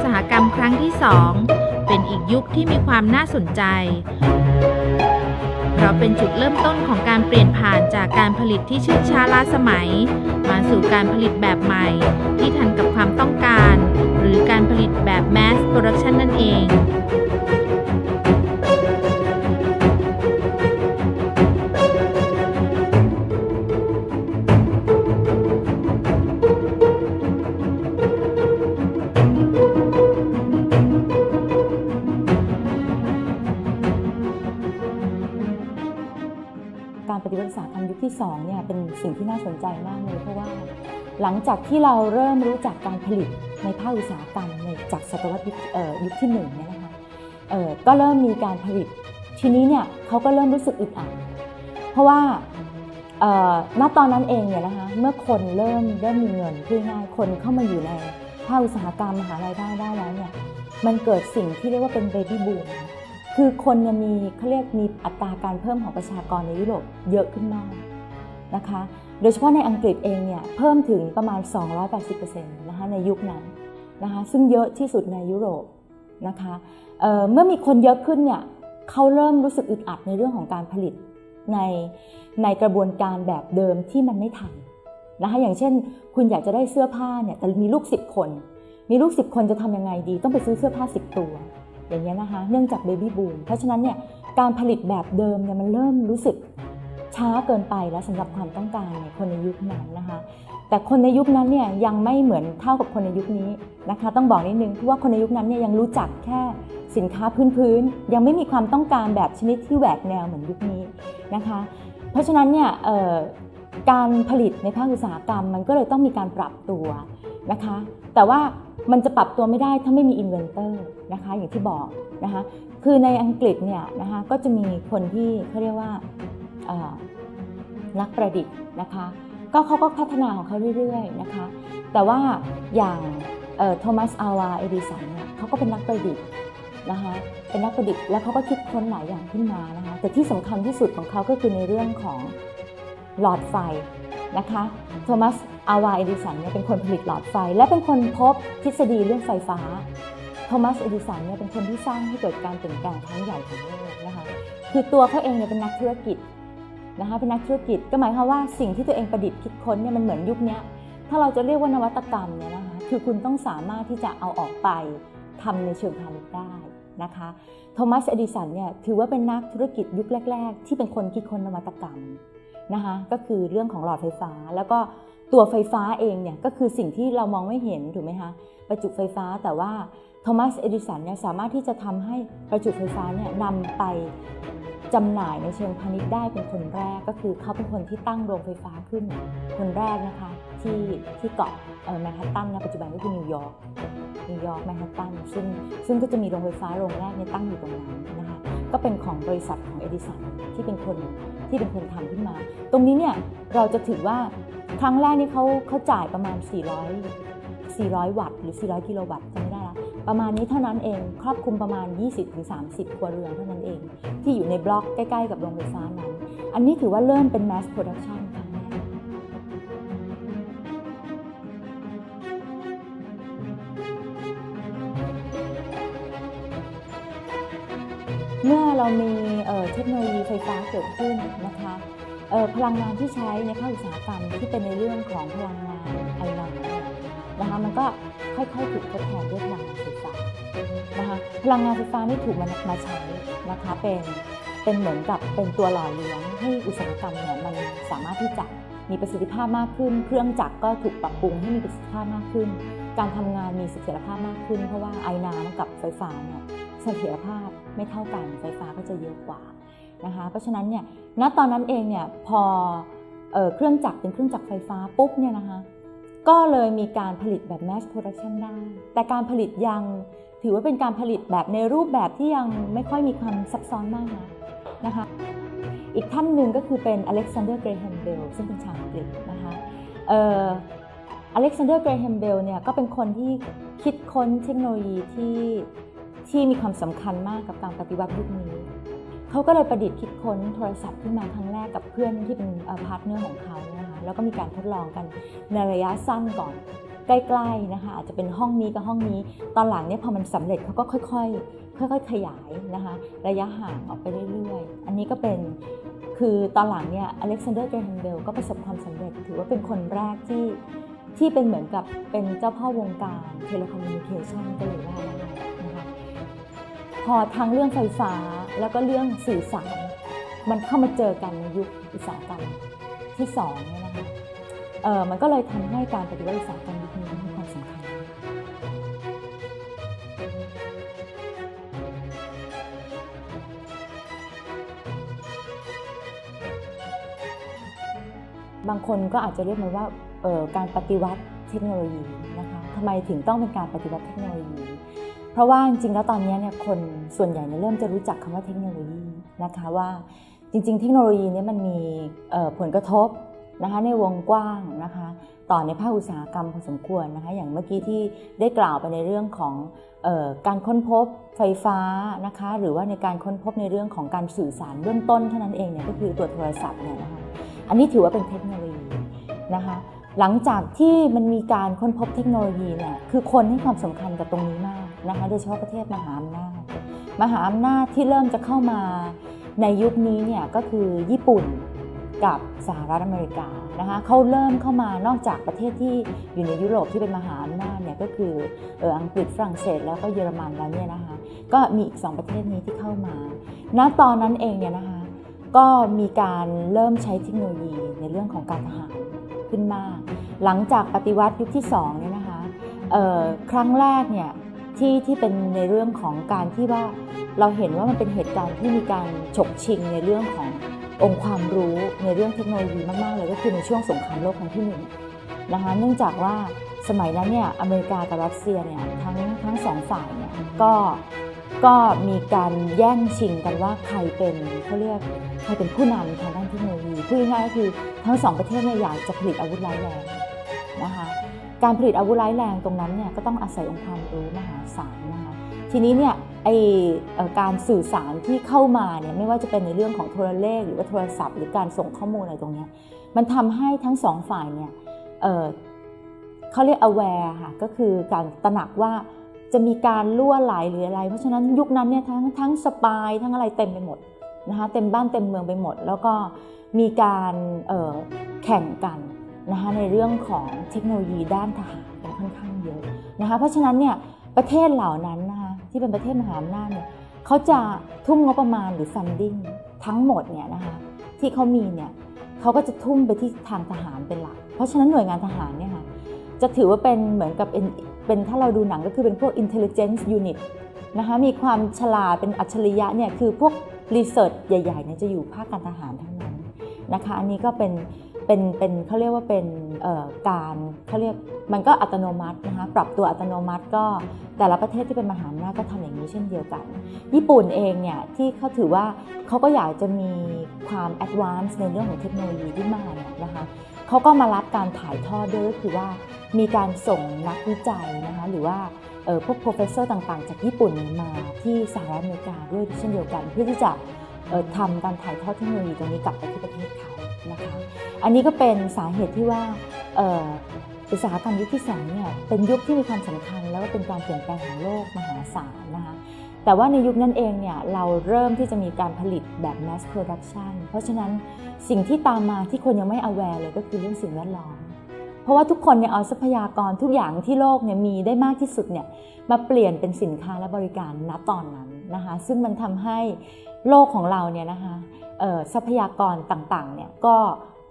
วัติอุตสาหกรรมครั้งที่ 2 เป็นอีกยุคที่มีความน่าสนใจ เพราะเป็นจุดเริ่มต้นของการเปลี่ยนผ่านจากการผลิตที่ชื่นช้าล้าสมัย มาสู่การผลิตแบบใหม่ ที่ทันกับความต้องการ หรือการผลิตแบบแมสโปรดักชันนั่นเอง ตสาหกรรมยุคที่2เนี่ยเป็นสิ่งที่น่าสนใจมากเลยเพราะว่า หลังจากที่เราเริ่มรู้จักการผลิตในภาคอุตสาหกรรมในจากศตวรรษยุคที่หนึ่งเนี่ยนะคะก็เริ่มมีการผลิตทีนี้เนี่ยเขาก็เริ่มรู้สึกอึดอัดเพราะว่าณตอนนั้นเองเนี่ยนะคะเมื่อคนเริ่มเริ่มมีเงินพูดง่ายคนเข้ามาอยู่ในภาคอุตสาหกรรมมหารายได้ได้แล้วเนี่ยมันเกิดสิ่งที่เรียกว่าเป็นเบบี้บูม คือคนเนี่ยมีเขาเรียกมีอัตราการเพิ่มของประชากรในยุโรปเยอะขึ้นมากนะคะ โดยเฉพาะในอังกฤษเองเนี่ยเพิ่มถึงประมาณ 280%นะคะในยุคนั้นนะคะซึ่งเยอะที่สุดในยุโรปนะคะเเมื่อมีคนเยอะขึ้นเนี่ยเขาเริ่มรู้สึกอึดอัดในเรื่องของการผลิตในในกระบวนการแบบเดิมที่มันไม่ทันนะคะอย่างเช่น คุณอยากจะได้เสื้อผ้าเนี่ยแต่มีลูก 10 คน มีลูก 10 คนจะทำยังไงดี ต้องไปซื้อเสื้อผ้า 10 ตัว อย่างเงี้ยนะคะ เนื่องจากเบบี้บูม เพราะฉะนั้นเนี่ยการผลิตแบบเดิมเนี่ยมันเริ่มรู้สึกช้าเกินไปแล้วสำหรับความต้องการในคนในยุคนั้นนะคะ แต่คนในยุคนั้นเนี่ยยังไม่เหมือนเท่ากับคนในยุคนี้นะคะ ต้องบอกนิดนึงเพราะว่าคนในยุคนั้นเนี่ยยังรู้จักแค่สินค้าพื้นๆยังไม่มีความต้องการแบบชนิดที่แหวกแนวเหมือนยุคนี้นะคะ เพราะฉะนั้นเนี่ยการผลิตในภาคอุตสาหกรรมมันก็เลยต้องมีการปรับตัวนะคะ แต่ว่ามันจะปรับตัวไม่ได้ถ้าไม่มีอินเวนเตอร์นะคะอย่างที่บอกนะคะคือในอังกฤษเนี่ยนะคะก็จะมีคนที่เขาเรียกว่านักประดิษฐ์นะคะก็เขาก็พัฒนาของเขาเรื่อยๆนะคะแต่ว่าอย่างโทมัสอาวาเอดิสันเนี่ยเขาก็เป็นนักประดิษฐ์นะคะเป็นนักประดิษฐ์แล้วเขาก็คิดค้นหลายอย่างขึ้นมานะคะแต่ที่สำคัญที่สุดของเขาก็คือในเรื่องของหลอดไฟ นะคะโทมัสอาวาเอดิสันเนี่ยเป็นคนผลิตหลอดไฟ และเป็นคนพบทฤษฎีเรื่องไฟฟ้าโทมัสเอดิสันเนี่ยเป็นคนที่สร้างให้เกิดการเปลี่ยนแปลงครั้งใหญ่ของโลกนะคะคือตัวเขาเองเนี่ยเป็นนักธุรกิจนะคะเป็นนักธุรกิจก็หมายความว่าสิ่งที่ตัวเองประดิษฐ์คิดค้นเนี่ยมันเหมือนยุคนี้ถ้าเราจะเรียกว่านวัตกรรมเนี่ยนะคะคือคุณต้องสามารถที่จะเอาออกไปทำในเชิงพาณิชย์ได้นะคะโทมัสเอดิสันเนี่ยถือว่าเป็นนักธุรกิจยุคแรก ๆ ที่เป็นคนคิดค้นนวัตกรรม นะคะก็คือเรื่องของหลอดไฟฟ้า แล้วก็ตัวไฟฟ้าเองเนี่ยก็คือสิ่งที่เรามองไม่เห็นถูกไหมคะประจุไฟฟ้าแต่ว่าโทมัสเอดิสันเนี่ยสามารถที่จะทำให้ประจุไฟฟ้าเนี่ยนำไปจำหน่ายในเชิงพาณิชย์ได้เป็นคนแรกก็คือเขาเป็นคนที่ตั้งโรงไฟฟ้าขึ้น คนแรกนะคะที่ที่เกาะแมนฮัตตันนะปัจจุบันก็คือนิวยอร์กนิวยอร์กแมนฮัตตันซึ่งซึ่งก็จะมีโรงไฟฟ้าโรงแรกเนี่ยตั้งอยู่ตรงนั้นนะคะ ก็เป็นของบริษัทของเอดิสันที่เป็นคนที่เป็นคนทำขึ้นมา ตรงนี้เนี่ยเราจะถือว่าครั้งแรกนี่เขาเขาจ่ายประมาณ 400 400 วัตต์หรือ 400 กิโลวัตต์จำไม่ได้ละประมาณนี้เท่านั้นเอง ครอบคลุมประมาณ 20-30 ครัวเรือนเท่านั้นเอง ที่อยู่ในบล็อกใกล้ ๆ กับโรงไฟฟ้านั้น อันนี้ถือว่าเริ่มเป็น mass production เมื่อเรามีเทคโนโลยีไฟฟ้าเกิดขึ้นนะคะพลังงานที่ใช้ในภาคอุตสาหกรรมที่เป็นในเรื่องของพลังงานไอน้ำนะคะมันก็ค่อยๆถูกทดแทนด้วยพลังงานไฟฟ้านะคะพลังงานไฟฟ้านี่ถูกมันมาใช้นะคะเป็นเป็นเหมือนกับเป็นตัวหล่อเลี้ยงให้อุตสาหกรรมเนี่ยมันสามารถที่จะมีประสิทธิภาพมากขึ้น เครื่องจักรก็ถูกปรับปรุงให้มีประสิทธิภาพมากขึ้น การทำงานมีเสถียรภาพมากขึ้น เพราะว่าไอน้ำกับไฟฟ้าเนี่ย เสถียรภาพไม่เท่ากันไฟฟ้าก็จะเยอะกว่านะคะเพราะฉะนั้นเนี่ยณตอนนั้นเองเนี่ยพอเออเครื่องจักรเป็นเครื่องจักรไฟฟ้าปุ๊บเนี่ยนะคะก็เลยมีการผลิตแบบ mass production ได้ แต่การผลิตยังถือว่าเป็นการผลิตแบบในรูปแบบที่ยังไม่ค่อยมีความซับซ้อนมากนะนะคะ อีกท่านหนึ่งก็คือเป็นอเล็กซานเดอร์ เกรแฮมเบลซึ่งเป็นชาวอังกฤษนะคะเอ่ออเล็กซานเดอร์ เกรแฮมเบลเนี่ยก็เป็นคนที่คิดค้นเทคโนโลยีที่ ที่มีความสำคัญมากกับการปฏิวัติยุคนี้เขาก็เลยประดิษฐ์คิดค้นโทรศัพท์ขึ้นมาครั้งแรกกับเพื่อนที่เป็นพาร์ทเนอร์ของเขานะคะแล้วก็มีการทดลองกันในระยะสั้นก่อนใกล้ๆนะคะอาจจะเป็นห้องนี้กับห้องนี้ ตอนหลังเนี่ยพอมันสำเร็จเขาก็ค่อยๆ ค่อยๆ ขยายนะคะระยะห่างออกไปเรื่อยๆ อันนี้ก็เป็นคือตอนหลังเนี่ยอเล็กซานเดอร์เกรแฮมเบลก็ประสบความสำเร็จ ถือว่าเป็นคนแรกที่ที่เป็นเหมือนกับเป็นเจ้าพ่อวงการเทเลคอมมิวนิเคชันก็เลยว่าได้ พอทั้งเรื่องไฟฟ้าแล้วก็เรื่องสื่อสาร มันเข้ามาเจอกันในยุคอุตสาหกรรมที่สองเนี่ยนะคะเออมันก็เลยทำให้การปฏิวัติอุตสาหกรรมยุคนี้มีความสำคัญบางคนก็อาจจะเรียกมันว่าการปฏิวัติเทคโนโลยีนะคะทำไมถึงต้องเป็นการปฏิวัติเทคโนโลยี ราะว่าจริงๆแล้วตอนนี้เนี่ยคนส่วนใหญ่เนี่ยเริ่มจะรู้จักคำว่าเทคโนโลยีนะคะว่าจริงๆ เทคโนโลยีเนี่ยมันมีผลกระทบนะคะในวงกว้างนะคะต่อในภาคอุตสาหกรรมพอสมควรนะคะอย่างเมื่อกี้ที่ได้กล่าวไปในเรื่องของออการค้นพบไฟฟ้านะคะหรือว่าในการค้นพบในเรื่องของการสื่อสารเบื้องต้นเท่านั้นเองเนี่ยก็คือตัวโทรศัพท์เนี่ยนะคะอันนี้ถือว่าเป็นเทคโนโลยีนะคะหลังจากที่มันมีการค้นพบเทคโนโลยีเนี่ยคือคนให้ความสำคัญกับตรงนี้มาก นะคะโดยเฉพาะประเทศมหาอำนาจมหาอำนาจที่เริ่มจะเข้ามาในยุคนี้เนี่ยก็คือญี่ปุ่นกับสหรัฐอเมริกานะคะเขาเริ่มเข้ามานอกจากประเทศที่อยู่ในยุโรปที่เป็นมหาอำนาจเนี่ยก็คือเอออังกฤษฝรั่งเศสแล้วก็เยอรมันแล้วเนี่ยนะคะก็มีอีกสองประเทศนี้ที่เข้ามาณตอนนั้นเองเนี่ยนะคะก็มีการเริ่มใช้เทคโนโลยีในเรื่องของการทหารขึ้นมาก หลังจากปฏิวัติยุคที่สองเนี่ยนะคะครั้งแรกเนี่ย ที่ที่เป็นในเรื่องของการที่ว่าเราเห็นว่ามันเป็นเหตุการณ์ที่มีการฉกชิงในเรื่องขององค์ความรู้ในเรื่องเทคโนโลยีมาก ๆ เลยก็คือในช่วงสงครามโลกครั้งที่หนึ่งนะคะเนื่องจากว่าสมัยนั้นเนี่ยอเมริกากับรัสเซียเนี่ยทั้งทั้งสองฝ่ายเนี่ยก็ก็มีการแย่งชิงกันว่าใครเป็นเขาเรียกใครเป็นผู้นำทางด้านเทคโนโลยีพูดง่ายๆก็คือทั้งสองประเทศเนี่ยอยากจะผลิตอาวุธร้ายแรงนะคะ การผลิตอาวุธร้ายแรงตรงนั้นเนี่ยก็ต้องอาศัยองค์ความรู้มหาศาลนะคะทีนี้เนี่ยไอการสื่อสารที่เข้ามาเนี่ยไม่ว่าจะเป็นในเรื่องของโทรเลข หรือว่าโทรศัพท์ หรือการส่งข้อมูลอะไรตรงนี้มันทำให้ทั้งสองฝ่ายเนี่ยเเขาเรียก aware ค่ะก็คือการตระหนักว่าจะมีการล่วไหลหรืออะไร เพราะฉะนั้นยุคนั้นเนี่ยทั้งทั้งสปายทั้งอะไรเต็มไปหมดนะคะเต็มบ้านเต็มเมืองไปหมด แล้วก็มีการแข่งกัน นะคะในเรื่องของเทคโนโลยีด้านทหารกันค่อนข้างเยอะนะคะเพราะฉะนั้นเนี่ยประเทศเหล่านั้นนะคะที่เป็นประเทศมหาอำนาจเนี่ยเขาจะทุ่มงบประมาณหรือ funding ทั้งหมดเนี่ยนะคะที่เขามีเนี่ยเขาก็จะทุ่มไปที่ทางทหารเป็นหลัก เพราะฉะนั้นหน่วยงานทหารเนี่ยค่ะจะถือว่าเป็นเหมือนกับเป็นเป็นถ้าเราดูหนังก็คือเป็นพวก intelligence unit นะคะมีความฉลาดเป็นอัจฉริยะเนี่ยคือพวก research ใหญ่ๆเนี่ยจะอยู่ภาคการทหารทั้งนั้นนะคะอันนี้ก็เป็น เป็นเป็นเขาเรียกว่าเป็นการเขาเรียกมันก็อัตโนมัตินะคะปรับตัวอัตโนมัติก็แต่ละประเทศที่เป็นมหาอำนาจก็ทำอย่างนี้เช่นเดียวกัน ญี่ปุ่นเองเนี่ยที่เขาถือว่าเขาก็อยากจะมีความแอดวานซ์ในเรื่องของเทคโนโลยีที่มากเนี่ยนะคะเขาก็มารับการถ่ายทอดด้วยก็คือว่ามีการส่งนักวิจัยนะคะหรือว่าพวก professor ต่างๆ จากญี่ปุ่นมาที่สหรัฐอเมริกาด้วยเช่นเดียวกัน เพื่อที่จะทำการถ่ายทอดเทคโนโลยีตรงนี้กลับไปที่ประเทศเขา นะคะอันนี้ก็เป็นสาเหตุที่ว่าอุตสาหกรรมยุคที่สองเนี่ยเป็นยุคที่มีความสำคัญ แล้วก็เป็นการเปลี่ยนแปลงของโลกมหาศาลนะคะแต่ว่าในยุคนั้นเองเนี่ยเราเริ่มที่จะมีการผลิตแบบ mass production เพราะฉะนั้นสิ่งที่ตามมาที่คนยังไม่ aware เลยก็คือเรื่องสิ่งแวดล้อม เพราะว่าทุกคนเนี่ยเอาทรัพยากรทุกอย่างที่โลกเนี่ยมีได้มากที่สุดเนี่ยมาเปลี่ยนเป็นสินค้าและบริการณตอนนั้นนะคะซึ่งมันทำให้ โลกของเราเนี่ยนะคะเอ่อทรัพยากรต่างๆเนี่ยก็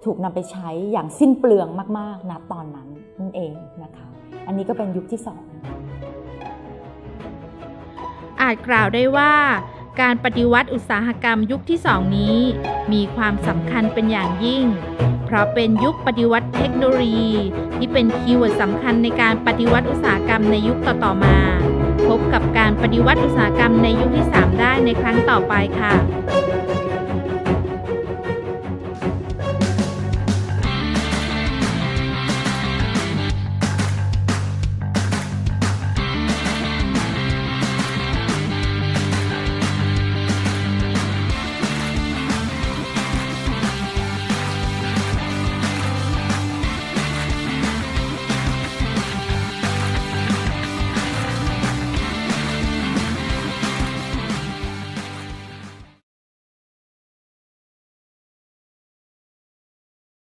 ถูกนำไปใช้อย่างสิ้นเปลืองมากๆณตอนนั้นนั่นเองนะคะ อันนี้ก็เป็นยุคที่สองอาจกล่าวได้ว่า การปฏิวัติอุตสาหกรรมยุคที่สองนี้ มีความสำคัญเป็นอย่างยิ่ง เพราะเป็นยุคปฏิวัติเทคโนโลยี ที่เป็นคีย์เวิร์ดสำคัญในการปฏิวัติอุตสาหกรรมในยุคต่อๆมา พบกับการปฏิวัติอุตสาหกรรมในยุคที่ 3 ได้ในครั้งต่อไปค่ะ